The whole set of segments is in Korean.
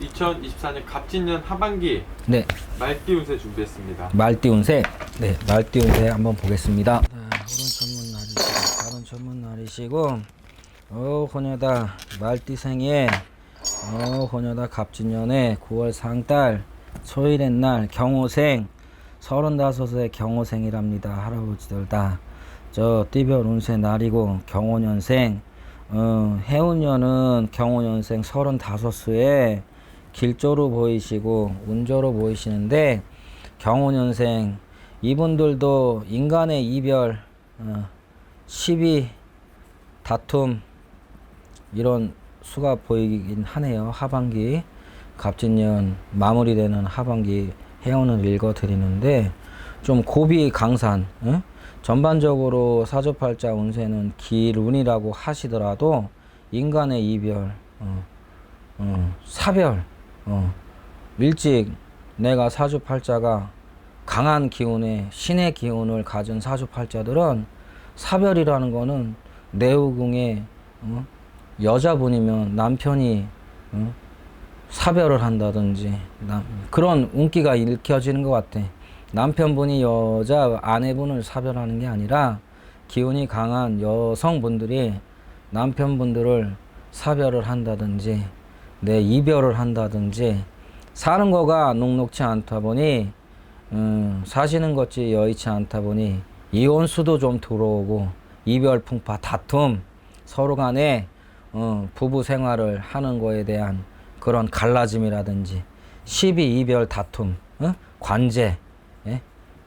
2024년 갑진년 하반기 네, 말띠 운세 준비했습니다. 말띠 운세. 네, 말띠 운세 한번 보겠습니다. 자, 오른 전문 날이시고, 다른 전문 날이시고, 어, 호녀다 말띠 생에, 어, 호녀다 갑진년에 9월 상달, 초일의 날, 경호생, 35세 경호생이랍니다. 할아버지들 다. 저 띠별 운세 날이고, 경호년생, 어, 해운년은 경호년생 35수에 길조로 보이시고 운조로 보이시는데 경호년생 이분들도 인간의 이별 어, 시비 다툼 이런 수가 보이긴 하네요 하반기 갑진년 마무리되는 하반기 해운을 읽어드리는데 좀 고비 강산 어? 전반적으로 사주팔자 운세는 길운이라고 하시더라도 인간의 이별 어, 어, 사별 어, 일찍 내가 사주팔자가 강한 기운의 신의 기운을 가진 사주팔자들은 사별이라는 거는 내후궁의 어, 여자분이면 남편이 어, 사별을 한다든지 남, 그런 운기가 읽혀지는 것 같아. 남편분이 여자 아내분을 사별하는 게 아니라 기운이 강한 여성분들이 남편분들을 사별을 한다든지 내 이별을 한다든지 사는 거가 녹록치 않다 보니 음, 사시는 것이 여의치 않다 보니 이혼 수도 좀 들어오고 이별 풍파 다툼 서로 간에 어, 부부 생활을 하는 거에 대한 그런 갈라짐이라든지 시비 이별 다툼 어? 관제 예?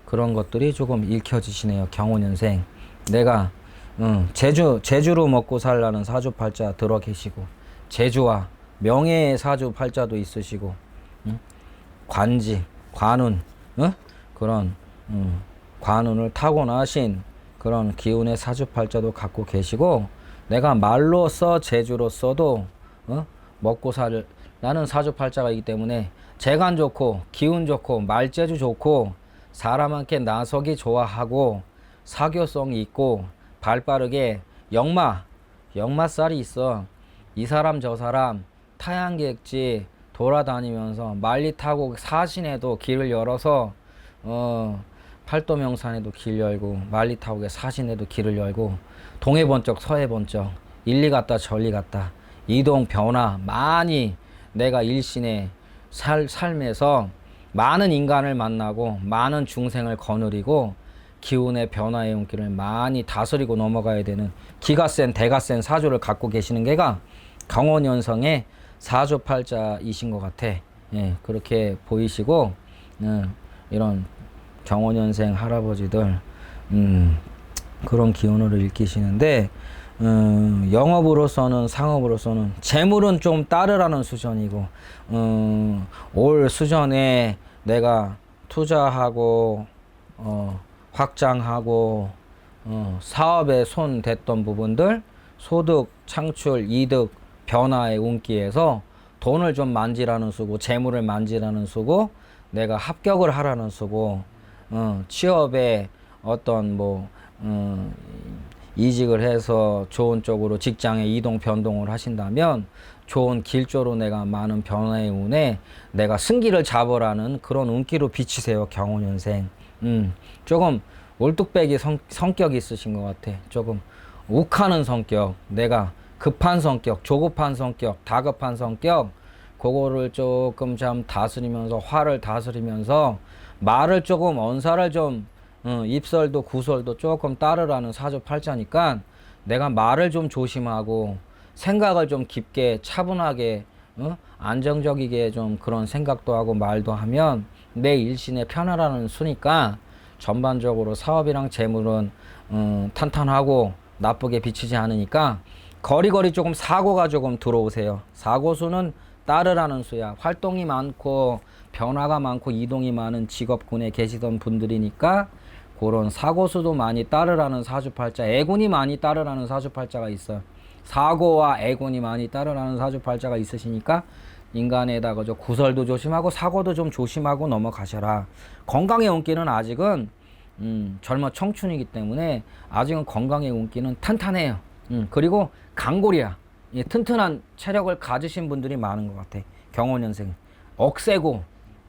그런 것들이 조금 읽혀지시네요 경호년생 내가 음, 제주 제주로 먹고 살라는 사주팔자 들어 계시고 제주와 명예의 사주 팔자도 있으시고 음? 관직 관운 어? 그런 음, 관운을 타고나신 그런 기운의 사주 팔자도 갖고 계시고 내가 말로써 제주로 써도 어? 먹고 살 나는 사주 팔자가 있기 때문에 재간 좋고 기운 좋고 말재주 좋고 사람한테 나서기 좋아하고 사교성이 있고 발빠르게 역마 역마살이 있어 이 사람 저 사람 타양객지 돌아다니면서 말리 타고 사신에도 길을 열어서 어 팔도명산에도 길 열고 말리 타고 사신에도 길을 열고 동해 번쩍 서해 번쩍 일리 갔다 저리 갔다 이동 변화 많이 내가 일신의 살, 삶에서 많은 인간을 만나고 많은 중생을 거느리고 기운의 변화의 용기를 많이 다스리고 넘어가야 되는 기가 센 대가 센 사주를 갖고 계시는 게가 강원연성의 사주팔자이신 것 같아. 예, 그렇게 보이시고 음, 이런 경원연생 할아버지들 음, 그런 기운을 일으키시는데 음, 영업으로서는 상업으로서는 재물은 좀 따르라는 수전이고 음, 올 수전에 내가 투자하고 어, 확장하고 어, 사업에 손 댔던 부분들 소득 창출 이득 변화의 운기에서 돈을 좀 만지라는 수고 재물을 만지라는 수고 내가 합격을 하라는 수고 어, 취업에 어떤 뭐 어, 이직을 해서 좋은 쪽으로 직장에 이동 변동을 하신다면 좋은 길조로 내가 많은 변화의 운에 내가 승기를 잡으라는 그런 운기로 비치세요 경호년생. 음, 조금 올뚝배기 성, 성격이 있으신 것 같아. 조금 욱하는 성격. 내가 급한 성격 조급한 성격 다급한 성격 그거를 조금 좀 다스리면서 화를 다스리면서 말을 조금 언사를 좀 어, 입설도 구설도 조금 따르라는 사주팔자니까 내가 말을 좀 조심하고 생각을 좀 깊게 차분하게 어? 안정적이게 좀 그런 생각도 하고 말도 하면 내 일신에 편하라는 수니까 전반적으로 사업이랑 재물은 음, 탄탄하고 나쁘게 비치지 않으니까 거리거리 조금 사고가 조금 들어오세요. 사고 수는 따르라는 수야. 활동이 많고 변화가 많고 이동이 많은 직업군에 계시던 분들이니까 그런 사고 수도 많이 따르라는 사주팔자, 애군이 많이 따르라는 사주팔자가 있어요. 사고와 애군이 많이 따르라는 사주팔자가 있으시니까 인간에다가 저 구설도 조심하고 사고도 좀 조심하고 넘어가셔라. 건강의 운기는 아직은 음, 젊어 청춘이기 때문에 아직은 건강의 운기는 탄탄해요. 음, 그리고 강골이야. 예, 튼튼한 체력을 가지신 분들이 많은 것 같아. 경호년생 억세고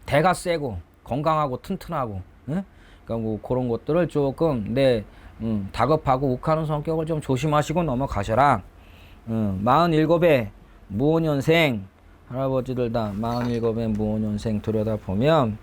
대가 세고 건강하고 튼튼하고 응? 그러니까 뭐 그런 것들을 조금 내 음, 다급하고 욱하는 성격을 좀 조심하시고 넘어가셔라. 음, 47에 무오년생 할아버지들 다 47에 무오년생 들여다보면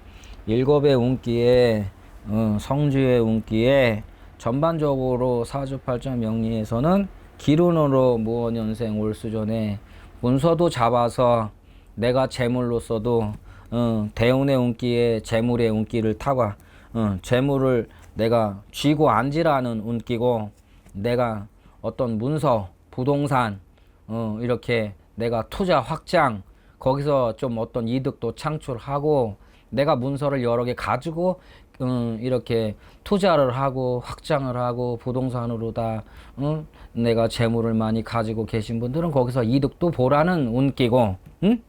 일곱의 운기에 어, 성주의 운기에 전반적으로 사주팔자 명리에서는 기run으로 무오년생 올수전에 문서도 잡아서 내가 재물로서도 어, 대운의 운기에 재물의 운기를 타고 어, 재물을 내가 쥐고 앉으라는 운기고 내가 어떤 문서 부동산 어, 이렇게 내가 투자 확장 거기서 좀 어떤 이득도 창출하고 내가 문서를 여러 개 가지고 음, 이렇게 투자를 하고 확장을 하고 부동산으로 다 응? 내가 재물을 많이 가지고 계신 분들은 거기서 이득도 보라는 운기고 응?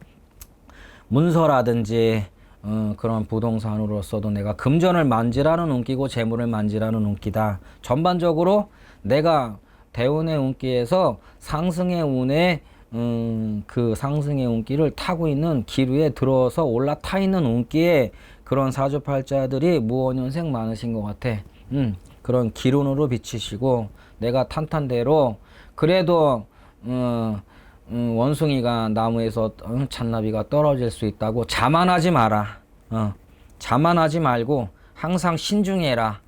문서라든지 어, 그런 부동산으로서도 내가 금전을 만지라는 운기고 재물을 만지라는 운기다. 전반적으로 내가 대운의 운기에서 상승의 운에 음, 그 상승의 운기를 타고 있는 기류에 들어서 올라타 있는 운기에 그런 사주팔자들이 무원년생 많으신 것 같아. 음, 그런 기운으로 비치시고 내가 탄탄대로 그래도 음, 음, 원숭이가 나무에서 어, 잔나비가 떨어질 수 있다고 자만하지 마라. 어, 자만하지 말고 항상 신중해라.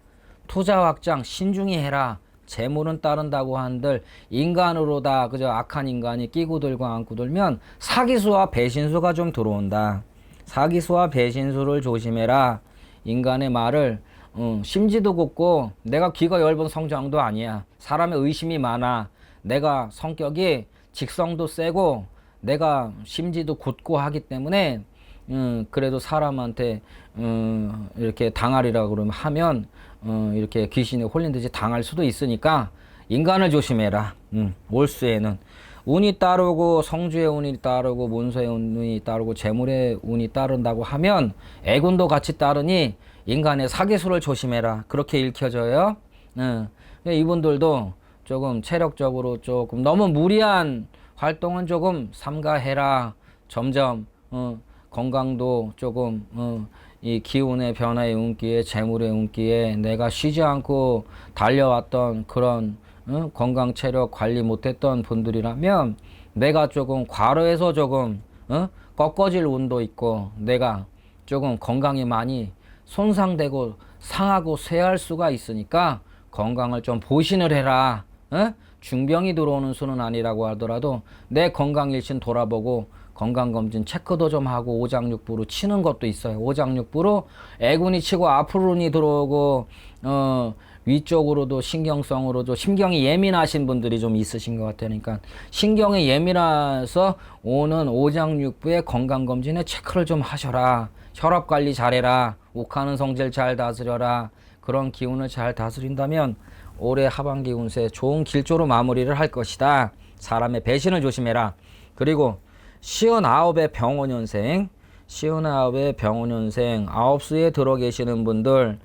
투자 확장 신중히 해라. 재물은 따른다고 한들 인간으로다 그저 악한 인간이 끼고 들고 안고 들면 사기수와 배신수가 좀 들어온다. 사기수와 배신수를 조심해라. 인간의 말을 어, 심지도 곱고 내가 귀가 얇은 성장도 아니야. 사람의 의심이 많아. 내가 성격이 직성도 세고 내가 심지도 곧고 하기 때문에 음, 그래도 사람한테 음, 이렇게 당하리라 그러면 하면 어, 이렇게 귀신에 홀린 듯이 당할 수도 있으니까 인간을 조심해라. 음, 올수에는 운이 따르고 성주의 운이 따르고 문서의 운이 따르고 재물의 운이 따른다고 하면 애군도 같이 따르니 인간의 사기수를 조심해라. 그렇게 읽혀져요. 음, 이분들도 조금 체력적으로 조금 너무 무리한 활동은 조금 삼가해라. 점점 어, 건강도 조금 어, 이 기운의 변화의 운기에 재물의 운기에 내가 쉬지 않고 달려왔던 그런 어, 건강 체력 관리 못했던 분들이라면 내가 조금 과로해서 조금 어? 꺾어질 운도 있고 내가 조금 건강이 많이 손상되고 상하고 쇠할 수가 있으니까 건강을 좀 보신을 해라. 어? 중병이 들어오는 수는 아니라고 하더라도 내 건강 일신 돌아보고 건강검진 체크도 좀 하고 오장육부로 치는 것도 있어요. 오장육부로 애군이 치고 앞으로니 들어오고 어 위쪽으로도 신경성으로도 신경이 예민하신 분들이 좀 있으신 것 같아요. 그러니까 신경이 예민해서 오는 오장육부의 건강검진에 체크를 좀 하셔라. 혈압 관리 잘해라. 욱하는 성질 잘 다스려라. 그런 기운을 잘 다스린다면 올해 하반기 운세 좋은 길조로 마무리를 할 것이다. 사람의 배신을 조심해라. 그리고 시은 아홉의 병원년생, 시은 아홉의 병원년생, 아홉 수에 들어 계시는 분들,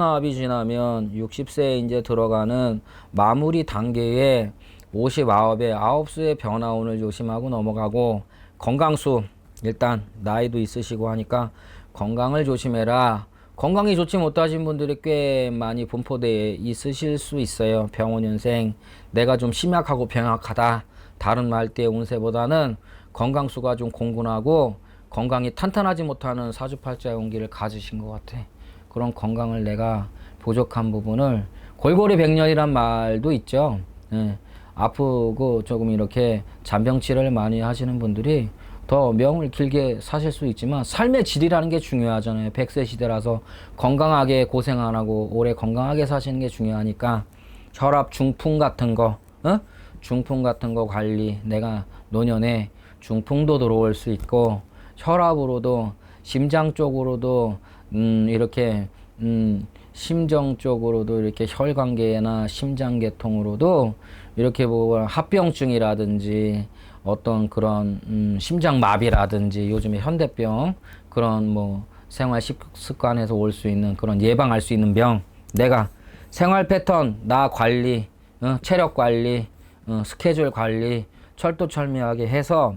아홉이 지나면 60세에 이제 들어가는 마무리 단계에 59의 아홉 수의 변화운을 조심하고 넘어가고 건강수 일단 나이도 있으시고 하니까 건강을 조심해라. 건강이 좋지 못하신 분들이 꽤 많이 분포되어 있으실 수 있어요. 병원년생 내가 좀 심약하고 병약하다. 다른 말대의 운세보다는 건강수가 좀 공분하고 건강이 탄탄하지 못하는 사주팔자의 운기를 가지신 것 같아. 그런 건강을 내가 부족한 부분을 골고리 백년이란 말도 있죠. 예. 아프고 조금 이렇게 잔병치레를 많이 하시는 분들이 더 명을 길게 사실 수 있지만 삶의 질이라는 게 중요하잖아요. 100세 시대라서 건강하게 고생 안 하고 오래 건강하게 사시는 게 중요하니까 혈압 중풍 같은 거, 어? 중풍 같은 거 관리 내가 노년에 중풍도 들어올 수 있고 혈압으로도 심장 쪽으로도 음 이렇게 음 심정 쪽으로도 이렇게 혈관계나 심장계통으로도 이렇게 보면 합병증이라든지 어떤 그런 음 심장 마비라든지 요즘에 현대병 그런 뭐 생활 식- 습관에서 올 수 있는 그런 예방할 수 있는 병. 내가 생활 패턴 나 관리 어, 체력 관리 어, 스케줄 관리 철두철미하게 해서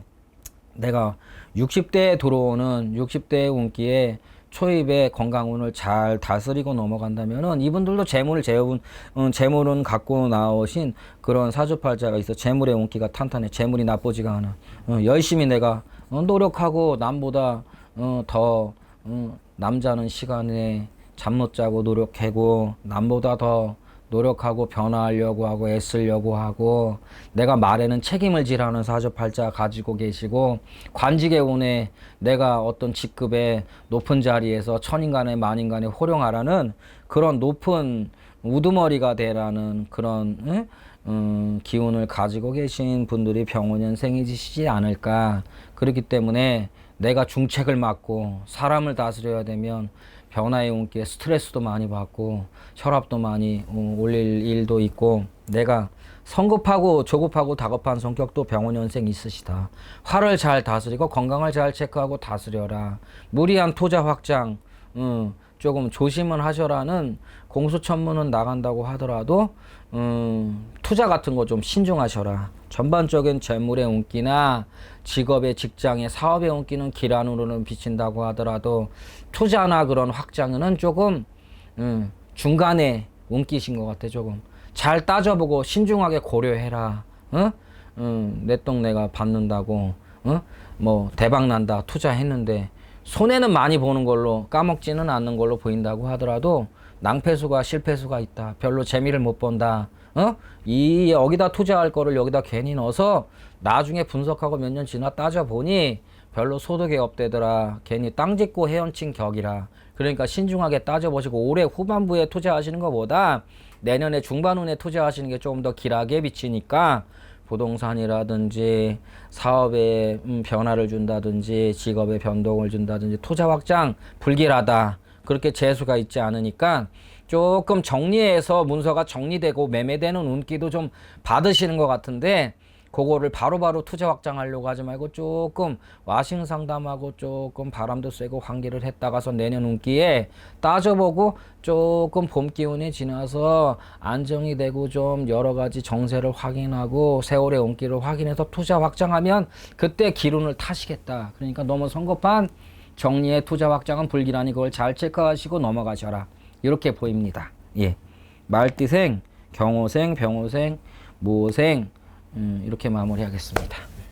내가 60대에 들어오는 60대의 운기에 초입의 건강운을 잘 다스리고 넘어간다면은 이분들도 재물을 재운 음, 재물은 갖고 나오신 그런 사주팔자가 있어. 재물의 운기가 탄탄해. 재물이 나쁘지가 않아. 어, 열심히 내가 어, 노력하고 남보다 어, 더 어, 남자는 시간에 잠 못 자고 노력하고 남보다 더 노력하고 변화하려고 하고 애쓰려고 하고 내가 말에는 책임을 지라는 사주팔자 가지고 계시고 관직에 운에 내가 어떤 직급의 높은 자리에서 천인간에 만인간에 호령하라는 그런 높은 우두머리가 되라는 그런 응? 음, 기운을 가지고 계신 분들이 병원연생이시지 않을까 그렇기 때문에 내가 중책을 맡고 사람을 다스려야 되면 변화의 운기에 스트레스도 많이 받고 혈압도 많이 어, 올릴 일도 있고 내가 성급하고 조급하고 다급한 성격도 병원연생 있으시다. 화를 잘 다스리고 건강을 잘 체크하고 다스려라. 무리한 투자 확장 음, 조금 조심은 하셔라는 공수천문은 나간다고 하더라도 음, 투자 같은 거 좀 신중하셔라. 전반적인 재물의 운기나 직업의 직장의 사업의 운기는 기란으로는 비친다고 하더라도 투자나 그런 확장은 조금 음, 중간에 운기신 것 같아 조금 잘 따져보고 신중하게 고려해라. 어? 음, 내똥 내가 받는다고 어? 뭐 대박 난다 투자했는데 손해는 많이 보는 걸로 까먹지는 않는 걸로 보인다고 하더라도 낭패수가 실패수가 있다. 별로 재미를 못 본다. 어? 이 여기다 투자할 거를 여기다 괜히 넣어서 나중에 분석하고 몇 년 지나 따져 보니 별로 소득이 없대더라. 괜히 땅 짓고 헤엄친 격이라. 그러니까 신중하게 따져 보시고 올해 후반부에 투자하시는 것보다 내년에 중반운에 투자하시는 게 조금 더 길하게 비치니까 부동산이라든지 사업에 음, 변화를 준다든지 직업에 변동을 준다든지 투자 확장 불길하다. 그렇게 재수가 있지 않으니까 조금 정리해서 문서가 정리되고 매매되는 운기도 좀 받으시는 것 같은데 그거를 바로바로 투자 확장하려고 하지 말고 조금 와싱 상담하고 조금 바람도 쐬고 환기를 했다가서 내년 운기에 따져보고 조금 봄 기운이 지나서 안정이 되고 좀 여러 가지 정세를 확인하고 세월의 운기를 확인해서 투자 확장하면 그때 기운을 타시겠다. 그러니까 너무 성급한 정리의 투자 확장은 불길하니 그걸 잘 체크하시고 넘어가셔라. 이렇게 보입니다. 예. 말띠생, 경호생, 병호생, 모생 음, 이렇게 마무리하겠습니다.